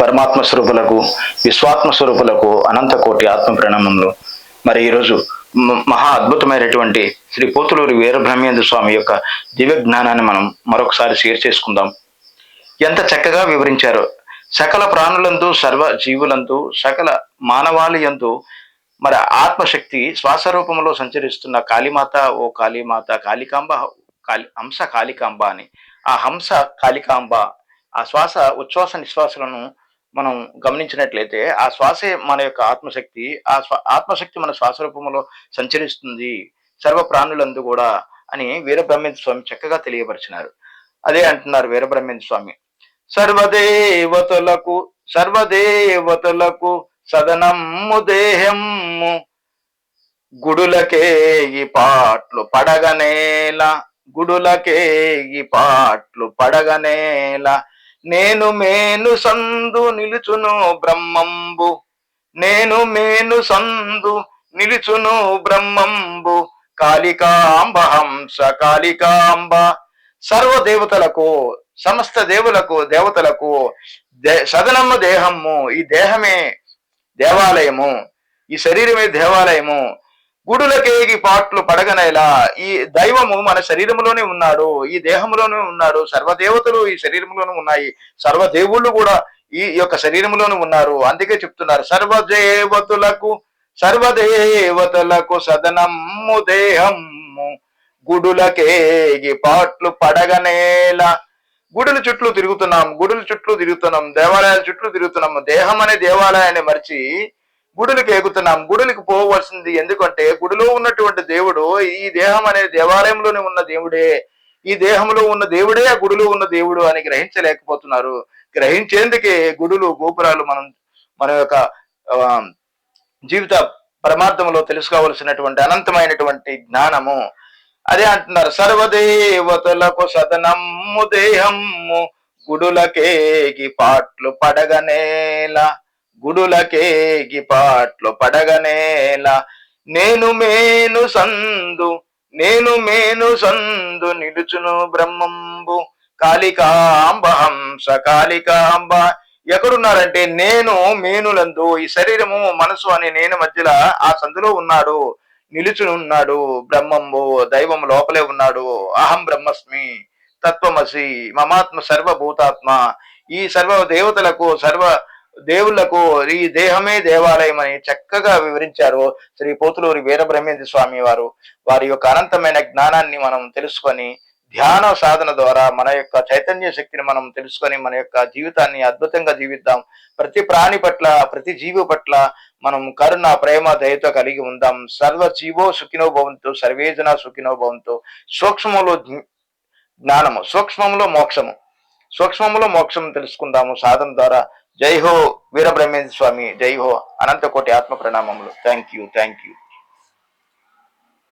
పరమాత్మ స్వరూపులకు విశ్వాత్మ స్వరూపులకు అనంత కోటి ఆత్మ ప్రణామములు. మరి ఈరోజు మహా అద్భుతమైనటువంటి శ్రీ పోతులూరి వీరబ్రహ్మేంద్ర స్వామి యొక్క దివ్య జ్ఞానాన్ని మనం మరొకసారి షేర్ చేసుకుందాం. ఎంత చక్కగా వివరించారు. సకల ప్రాణులందు సర్వ జీవులందు సకల మానవాళి ఎందు మరి ఆత్మశక్తి శ్వాస రూపంలో సంచరిస్తున్న కాళీమాత ఓ కాళీమాత కాళికాంబ కాళి హంస కాళికాంబ అని. ఆ హంస కాళికాంబ ఆ శ్వాస ఉచ్ఛ్వాస నిశ్వాసలను మనం గమనించినట్లయితే ఆ శ్వాసే మన యొక్క ఆత్మశక్తి ఆ ఆత్మశక్తి మన శ్వాస రూపంలో సంచరిస్తుంది సర్వ ప్రాణులందు కూడా అని వీరబ్రహ్మేంద్ర స్వామి చక్కగా తెలియపరిచినారు. అదే అంటున్నారు వీరబ్రహ్మేంద్ర స్వామి. సర్వదేవతలకు సర్వదేవతలకు సదనమ్ము దేహము గుడులకే ఈ పాటలు పడగనేల గుడులకే ఈ పాటలు పడగనేలా నేను మేను సందు నిలుచును బ్రహ్మంబు. నేను మేను సందు నిలుచును బ్రహ్మంబు. కాళికాంబ హంస కాళికాంబ. సర్వ దేవతలకు సమస్త దేవులకు దేవతలకు దే సదనము దేహము ఈ దేహమే దేవాలయము ఈ శరీరమే దేవాలయము గుడులకేగి పాట్లు పడగనేలా. ఈ దైవము మన శరీరంలోనే ఉన్నాడు. ఈ దేహంలోనే ఉన్నాడు. సర్వదేవతలు ఈ శరీరంలోనే ఉన్నాయి. సర్వదేవుళ్ళు కూడా ఈ యొక్క శరీరంలోనే ఉన్నారు. అందుకే చెప్తున్నారు సర్వదేవతులకు సర్వదేవతలకు సదనము దేహము. గుడులకేగి పాట్లు పడగనేలా. గుడుల చుట్టూ తిరుగుతున్నాం గుడుల చుట్టూ తిరుగుతున్నాం దేవాలయాల చుట్టూ తిరుగుతున్నాం దేహం అనే దేవాలయాన్ని మరిచి గుడులకు ఎగుతున్నాం గుడులకు పోవలసింది ఎందుకంటే గుడిలో ఉన్నటువంటి దేవుడు ఈ దేహం అనే దేవాలయంలోనే ఉన్న దేవుడే. ఈ దేహంలో ఉన్న దేవుడే ఆ గుడిలో ఉన్న దేవుడు అని గ్రహించలేకపోతున్నారు. గ్రహించేందుకే గుడులు గోపురాలు మనం మన యొక్క జీవిత పరమార్థంలో తెలుసుకోవలసినటువంటి అనంతమైనటువంటి జ్ఞానము. అదే అంటున్నారు సర్వదేవతలకు సదనమ్ము దేహము గుడులకేగి పాట్లు పడగనేలా గుడులకేగి పాట్లు పడగనేల. నేను మేను సందు నేను మేను సందు నిలుచును బ్రహ్మంబు. కాళికాంబ హంస కాళికాంబ. ఎక్కడున్నారంటే నేను మేనులందు ఈ శరీరము మనసు అనే నేను మధ్యలో ఆ సందులో ఉన్నాడు. నిలుచుని ఉన్నాడు బ్రహ్మంబు దైవం లోపలే ఉన్నాడు. అహం బ్రహ్మస్మి తత్వమసి మమాత్మ సర్వభూతాత్మ. ఈ సర్వ దేవతలకు సర్వ దేవుళ్ళకు ఈ దేహమే దేవాలయం అని చక్కగా వివరించారు శ్రీ పోతులూరి వీరబ్రహ్మేంద్ర స్వామి వారు. వారి యొక్క అనంతమైన జ్ఞానాన్ని మనం తెలుసుకొని ధ్యాన సాధన ద్వారా మన యొక్క చైతన్య శక్తిని మనం తెలుసుకొని మన యొక్క జీవితాన్ని అద్భుతంగా జీవిద్దాం. ప్రతి ప్రాణి పట్ల ప్రతి జీవి పట్ల మనం కరుణ ప్రేమ దయతో కలిగి ఉందాం. సర్వ జీవో సుఖినో భవంతు సర్వేజన సుఖినో భవంతు. సూక్ష్మములో జ్ఞానము సూక్ష్మములో మోక్షము. సూక్ష్మములో మోక్షం తెలుసుకుందాము సాధన ద్వారా. జై హో వీరబ్రహ్మేంద్ర స్వామి జై హో అనంతకోటి ఆత్మ ప్రణామములు. Thank you thank you